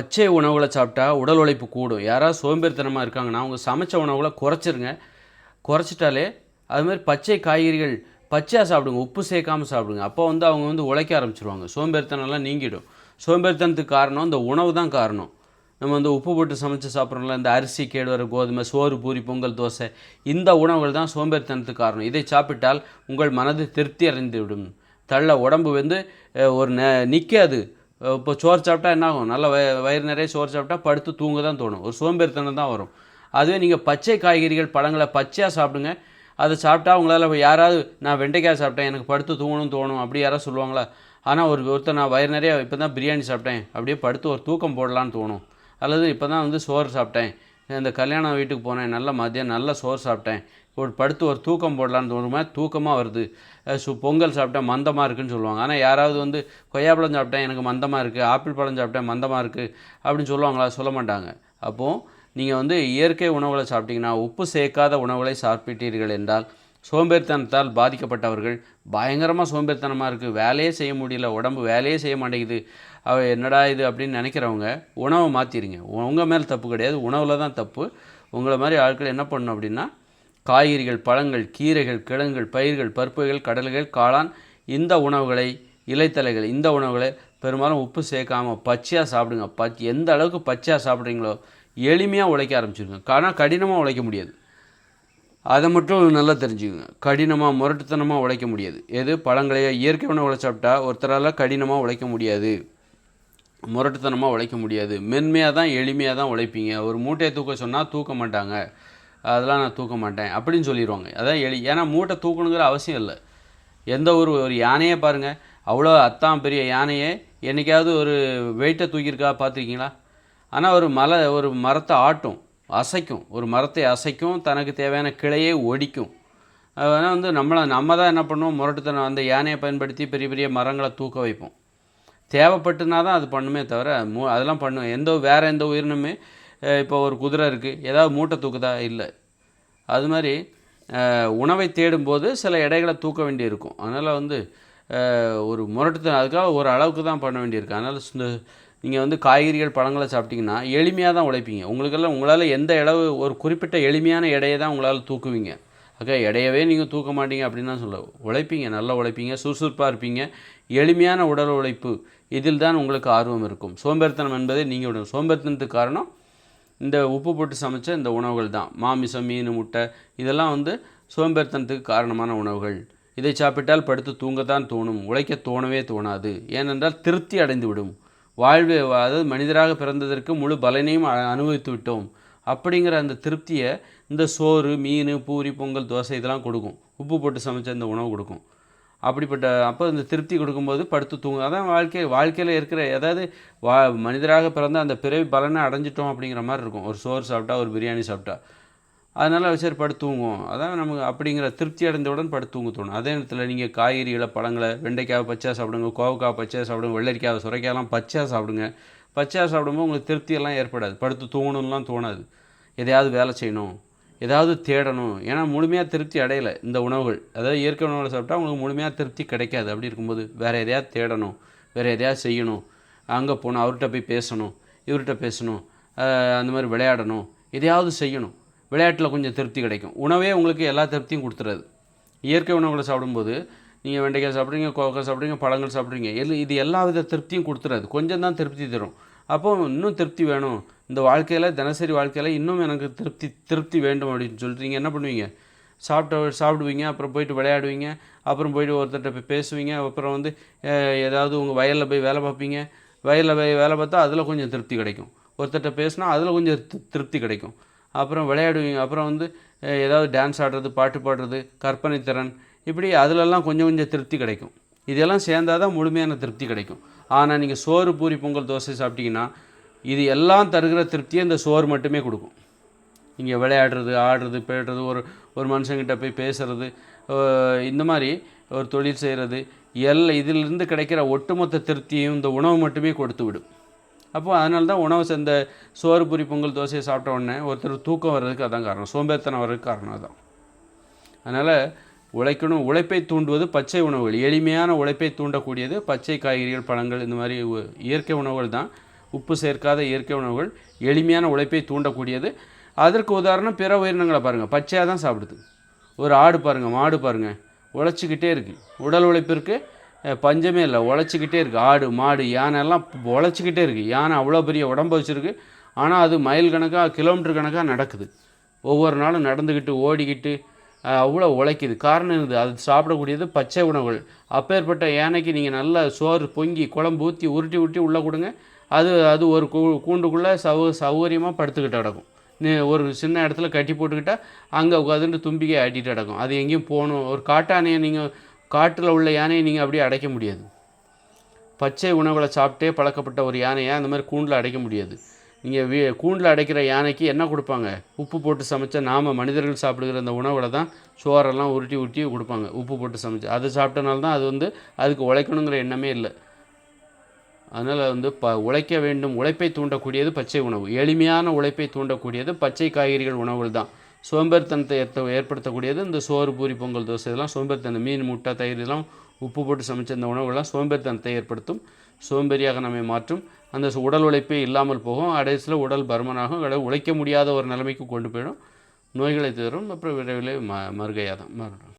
பச்சை உணவுகளை சாப்பிட்டா உடல் உழைப்பு கூடும். யாராவது சோம்பேறித்தனமாக இருக்காங்கன்னா அவங்க சமைச்ச உணவுகளை குறைச்சிருங்க. குறைச்சிட்டாலே அதுமாதிரி பச்சை காய்கறிகள் பச்சையாக சாப்பிடுங்க உப்பு சேர்க்காம சாப்பிடுங்க. அப்போ வந்து அவங்க வந்து உழைக்க ஆரம்பிச்சிருவாங்க. சோம்பேறித்தனம்லாம் நீங்கிடும். சோம்பேறித்தனத்துக்கு காரணம் இந்த உணவு தான் காரணம். நம்ம வந்து உப்பு போட்டு சமைச்சு சாப்பிட்றோம்ல இந்த அரிசி கேழ்வரகு கோதுமை சோறு பூரி பொங்கல் தோசை இந்த உணவுகள் தான் சோம்பேறித்தனத்துக்கு காரணம். இதை சாப்பிட்டால் உங்கள் மனது திருப்தி அடைந்து விடும் தள்ள உடம்பு வந்து ஒரு ந நிற்காது இப்போ சோறு சாப்பிட்டா என்ன ஆகும்? நல்ல வய வயிறு நிறைய சோறு சாப்பிட்டா படுத்து தூங்க தான் தோணும். ஒரு சோம்பேறித்தனம் தான் வரும். அதுவே நீங்கள் பச்சை காய்கறிகள் பழங்களை பச்சையாக சாப்பிடுங்க. அதை சாப்பிட்டா உங்களால் யாராவது நான் வெண்டைக்காய் சாப்பிட்டேன் எனக்கு படுத்து தூங்கணும்னு தோணும் அப்படி யாராவது சொல்லுவாங்களா? ஆனால் ஒரு ஒருத்தர் நான் வயிறு நிறைய இப்போ தான் பிரியாணி சாப்பிட்டேன் அப்படியே படுத்து ஒரு தூக்கம் போடலான்னு தோணும். அல்லது இப்போ தான் வந்து சோறு சாப்பிட்டேன். இந்த கல்யாணம் வீட்டுக்கு போனேன் நல்ல மதியம் நல்ல சோறு சாப்பிட்டேன். ஒரு படுத்து ஒரு தூக்கம் போடலான்னு தோணுமா தூக்கமாக வருது. சு பொங்கல் சாப்பிட்டேன் மந்தமாக இருக்குன்னு சொல்லுவாங்க. ஆனால் யாராவது வந்து கொய்யாப்பழம் சாப்பிட்டேன் எனக்கு மந்தமாக இருக்குது ஆப்பிள் பழம் சாப்பிட்டேன் மந்தமாக இருக்குது அப்படின்னு சொல்லுவாங்களா? சொல்ல மாட்டாங்க. அப்போது நீங்கள் வந்து இயற்கை உணவுகளை சாப்பிட்டீங்கன்னா உப்பு சேர்க்காத உணவுகளை சாப்பிட்டீர்கள் என்றால் சோம்பேறித்தனத்தால் பாதிக்கப்பட்டவர்கள். பயங்கரமாக சோம்பேறித்தனமாக இருக்குது வேலையே செய்ய முடியல. உடம்பு வேலையே செய்ய மாட்டேங்குது. அவ என்னடா இது அப்படின்னு நினைக்கிறவங்க உணவை மாற்றிடுங்க உங்கள் மேலே தப்பு கிடையாது. உணவில் தான் தப்பு. உங்களை மாதிரி ஆட்கள் என்ன பண்ணணும் அப்படின்னா காய்கறிகள் பழங்கள் கீரைகள் கிழங்குகள் பயிர்கள் பருப்புகள் கடல்கள் காளான் இந்த உணவுகளை இலைத்தலைகள் இந்த உணவுகளை பெரும்பாலும் உப்பு சேர்க்காம பச்சையாக சாப்பிடுங்க. பச் எந்த அளவுக்கு பச்சையாக சாப்பிட்றீங்களோ எளிமையாக உழைக்க ஆரம்பிச்சிருங்க. ஆனால் கடினமாக உழைக்க முடியாது. அதை மட்டும் நல்லா தெரிஞ்சுக்கோங்க. கடினமாக முரட்டுத்தனமாக உழைக்க முடியாது. எது? பழங்களையோ? இயற்கை உணவு சாப்பிட்டா ஒருத்தரால் கடினமாக உழைக்க முடியாது. முரட்டுத்தனமாக உழைக்க முடியாது. மென்மையாக தான் எளிமையாக தான் உழைப்பீங்க. ஒரு மூட்டையை தூக்க சொன்னால் தூக்க மாட்டாங்க. அதெல்லாம் நான் தூக்க மாட்டேன். அப்படின்னு சொல்லிடுவாங்க அதான் எளி ஏன்னா மூட்டை தூக்கணுங்கிற அவசியம் இல்லை. எந்த ஒரு ஒரு யானையை பாருங்கள் அவ்வளோ அத்தான் பெரிய யானையே. என்னைக்காவது ஒரு வெயிட்டை தூக்கியிருக்கா? பார்த்துருக்கீங்களா? ஆனால் ஒரு மலை ஒரு மரத்தை ஆட்டும். அசைக்கும். ஒரு மரத்தை அசைக்கும் தனக்கு தேவையான கிளையை ஒடிக்கும். அதனால் வந்து நம்மளை நம்ம தான் என்ன பண்ணுவோம்? முரட்டுத்தனம் அந்த யானையை பயன்படுத்தி பெரிய பெரிய மரங்களை தூக்க வைப்போம். தேவைப்பட்டுனா தான் அது பண்ணுமே தவிர மூ அதெல்லாம் பண்ணும். எந்த வேறு எந்த உயிரினமே இப்போ ஒரு குதிரை இருக்குது ஏதாவது மூட்டை தூக்குதா? இல்லை. அது மாதிரி உணவை தேடும்போது சில எடைகளை தூக்க வேண்டியிருக்கும். அதனால் வந்து ஒரு முரட்டுத்தனம் அதுக்காக ஒரு அளவுக்கு தான் பண்ண வேண்டியிருக்கு. அதனால் இந்த நீங்கள் வந்து காய்கறிகள் பழங்களை சாப்பிட்டீங்கன்னா எளிமையாக தான் உழைப்பீங்க. உங்களுக்கெல்லாம் உங்களால் எந்த அளவு ஒரு குறிப்பிட்ட எளிமையான எடையை தான் உங்களால் தூக்குவீங்க. அக்கா எடையவே நீங்கள் தூக்க மாட்டீங்க அப்படின்னு தான் சொல்ல உழைப்பீங்க நல்லா உழைப்பீங்க சுறுசுறுப்பாக இருப்பீங்க. எளிமையான உடல் உழைப்பு இதில் தான் உங்களுக்கு ஆர்வம் இருக்கும். சோம்பேறித்தனம் என்பதை நீங்கள் விடணும் சோம்பேறித்தனத்துக்கு காரணம் இந்த உப்பு போட்டு சமைச்ச இந்த உணவுகள் தான். மாமிசம் மீன் முட்டை இதெல்லாம் வந்து சோம்பேறித்தனத்துக்கு காரணமான உணவுகள். இதை சாப்பிட்டால் படுத்து தூங்கத்தான் தோணும் உழைக்க தோணவே தோணாது. ஏனென்றால் திருப்தி அடைந்து விடும் வாழ்வு அதாவது மனிதராக பிறந்ததற்கு முழு பலனையும் அ- அனுபவித்து விட்டோம். அப்படிங்கிற அந்த திருப்தியை இந்த சோறு மீன் பூரி பொங்கல் தோசை இதெல்லாம் கொடுக்கும். உப்பு போட்டு சமைச்ச இந்த உணவு கொடுக்கும். அப்படிப்பட்ட அப்போ இந்த திருப்தி கொடுக்கும்போது படுத்து தூங்கும். அதான் வாழ்க்கை வாழ்க்கையில் இருக்கிற ஏதாவது வா மனிதராக பிறந்த அந்த பிறவி பலனை அடைஞ்சிட்டோம் அப்படிங்கிற மாதிரி இருக்கும். ஒரு சோறு சாப்பிட்டா ஒரு பிரியாணி சாப்பிட்டா. அதனால் சரி படுத்து தூங்குவோம். அதான் நமக்கு அப்படிங்கிற திருப்தி அடைந்தவுடன் படுத்து தூங்க தோணும். அதே நேரத்தில் நீங்கள் காய்கறிகளை பழங்களை வெண்டைக்காய் பச்சையாக சாப்பிடுங்க கோவக்காய் பச்சையாக சாப்பிடுங்க வெள்ளரிக்காய் சுரைக்காயெல்லாம் பச்சையாக சாப்பிடுங்க. பச்சையாக சாப்பிடும்போது உங்களுக்கு திருப்தியெல்லாம் ஏற்படாது. படுத்து தூங்கணும்லாம் தோணாது. எதையாவது வேலை செய்யணும். ஏதாவது தேடணும். ஏன்னா முழுமையாக திருப்தி அடையலை இந்த உணவுகள். அதாவது இயற்கை உணவுகளை சாப்பிட்டா உங்களுக்கு முழுமையாக திருப்தி கிடைக்காது. அப்படி இருக்கும்போது வேறு எதையாவது தேடணும். வேறு எதையாவது செய்யணும். அங்கே போகணும். அவர்கிட்ட போய் பேசணும். இவர்கிட்ட பேசணும். அந்த மாதிரி விளையாடணும். எதையாவது செய்யணும். விளையாட்டில் கொஞ்சம் திருப்தி கிடைக்கும். உணவே உங்களுக்கு எல்லா திருப்தியும் கொடுத்துறது. இயற்கை உணவுகளை சாப்பிடும்போது நீங்கள் வெண்டைக்காய் சாப்பிட்றீங்க கோவக்காய் சாப்பிட்றீங்க பழங்கள் சாப்பிட்றீங்க எல் இது எல்லா வித திருப்தியும் கொடுத்துறாது. கொஞ்சம் தான் திருப்தி தரும். அப்போ இன்னும் திருப்தி வேணும். இந்த வாழ்க்கையில் தினசரி வாழ்க்கையில் இன்னும் எனக்கு திருப்தி திருப்தி வேண்டும் அப்படின்னு சொல்லிட்டு நீங்கள் என்ன பண்ணுவீங்க? சாப்பிட்ட சாப்பிடுவீங்க அப்புறம் போயிட்டு விளையாடுவீங்க அப்புறம் போயிட்டு ஒருத்தர்கிட்ட போய் பேசுவீங்க அப்புறம் வந்து ஏதாவது உங்கள் வயலில் போய் வேலை பார்ப்பீங்க. வயலில் போய் வேலை பார்த்தா அதில் கொஞ்சம் திருப்தி கிடைக்கும். ஒருத்தர்கிட்ட பேசினா அதில் கொஞ்சம் திருப்தி கிடைக்கும். அப்புறம் விளையாடுவீங்க. அப்புறம் வந்து ஏதாவது டான்ஸ் ஆடுறது பாட்டு பாடுறது கற்பனை திறன் இப்படி அதிலெல்லாம் கொஞ்சம் கொஞ்சம் திருப்தி கிடைக்கும். இதெல்லாம் சேர்ந்தாதான் தான் முழுமையான திருப்தி கிடைக்கும். ஆனால் நீங்கள் சோறு பூரி பொங்கல் தோசை சாப்பிட்டீங்கன்னா இது எல்லாம் தருகிற திருப்தியை இந்த சோறு மட்டுமே கொடுக்கும். இங்கே விளையாடுறது ஆடுறது பேடுறது ஒரு ஒரு மனுஷங்கிட்ட போய் பேசுறது இந்த மாதிரி ஒரு தொழில் செய்கிறது எல்லாம் இதிலிருந்து கிடைக்கிற ஒட்டுமொத்த திருப்தியும் இந்த உணவு மட்டுமே கொடுத்து விடும். அப்போ அதனால தான் உணவு சேர்ந்த சோறு பூரி பொங்கல் தோசையை சாப்பிட்ட உடனே ஒருத்தர் தூக்கம் வர்றதுக்கு அதான் காரணம். சோம்பேத்தனம் வர்றதுக்கு காரணம் அதான். அதனால் உழைக்கணும். உழைப்பை தூண்டுவது பச்சை உணவுகள். எளிமையான உழைப்பை தூண்டக்கூடியது பச்சை காய்கறிகள் பழங்கள் இந்த மாதிரி உ- இயற்கை உணவுகள் தான். உப்பு சேர்க்காத இயற்கை உணவுகள். எளிமையான உழைப்பை தூண்டக்கூடியது. அதற்கு உதாரணம் பிற உயிரினங்களை பாருங்கள் பச்சையாக தான் சாப்பிடுது. ஒரு ஆடு பாருங்கள் மாடு பாருங்கள் உழைச்சிக்கிட்டே இருக்குது உடல் உழைப்பிற்கு பஞ்சமே இல்லை. உழைச்சிக்கிட்டே இருக்குது ஆடு மாடு யானை எல்லாம் உழைச்சிக்கிட்டே இருக்குது யானை அவ்வளோ பெரிய உடம்பு வச்சுருக்கு. ஆனால் அது மைல் கணக்காக கிலோமீட்டர் கணக்காக நடக்குது. ஒவ்வொரு நாளும் நடந்துக்கிட்டு ஓடிக்கிட்டு அவ்வளோ உழைக்குது. காரணம் இது அது சாப்பிடக்கூடியது பச்சை உணவுகள். அப்பேற்பட்ட யானைக்கு நீங்கள் நல்லா சோறு பொங்கி குழம்பு ஊற்றி உருட்டி உருட்டி உள்ளே கொடுங்க. அது அது ஒரு கூ கூண்டுக்குள்ளே சௌ சௌகரியமாக படுத்துக்கிட்டு கிடக்கும். ஒரு சின்ன இடத்துல கட்டி போட்டுக்கிட்டால் அங்கே உட்காந்துட்டு தும்பிக்கை ஆட்டிகிட்டு கிடக்கும். அது எங்கேயும் போகணும். ஒரு காட்டானையை நீங்கள் காட்டில் உள்ள யானையை நீங்கள் அப்படியே அடைக்க முடியாது. பச்சை உணவுகளை சாப்பிட்டே பழக்கப்பட்ட ஒரு யானையை அந்த மாதிரி கூண்டில் அடைக்க முடியாது. நீங்கள் வீ கூண்டில் அடைக்கிற யானைக்கு என்ன கொடுப்பாங்க? உப்பு போட்டு சமைச்ச நாம் மனிதர்கள் சாப்பிடுகிற அந்த உணவுகளை தான் சோறெல்லாம் உருட்டி உருட்டி கொடுப்பாங்க உப்பு போட்டு சமைச்சு. அது சாப்பிட்டனால தான் அது வந்து அதுக்கு உழைக்கணுங்கிற எண்ணமே இல்லை. அதனால் வந்து ப உழைக்க வேண்டும். உழைப்பை தூண்டக்கூடியது பச்சை உணவு. எளிமையான உழைப்பை தூண்டக்கூடியது பச்சை காய்கறிகள் உணவுகள் தான். சோம்பேறித்தனத்தை ஏற்ற ஏற்படுத்தக்கூடியது இந்த சோறு பூரி பொங்கல் தோசை இதெல்லாம் சோம்பேறித்தனம் மீன் முட்டை தயிர் இதெல்லாம் உப்பு போட்டு சமைச்ச இந்த உணவுகள்லாம் சோம்பேறித்தனத்தை ஏற்படுத்தும் சோம்பேறியாக நம்மை மாற்றும். அந்த உடல் உழைப்பே இல்லாமல் போகும். கடைசியில் உடல் பருமனாகும். கடை உழைக்க முடியாத ஒரு நிலைமைக்கு கொண்டு போயிடும். நோய்களை தரும். அப்புறம் விரைவில் ம மறுகையாக தான்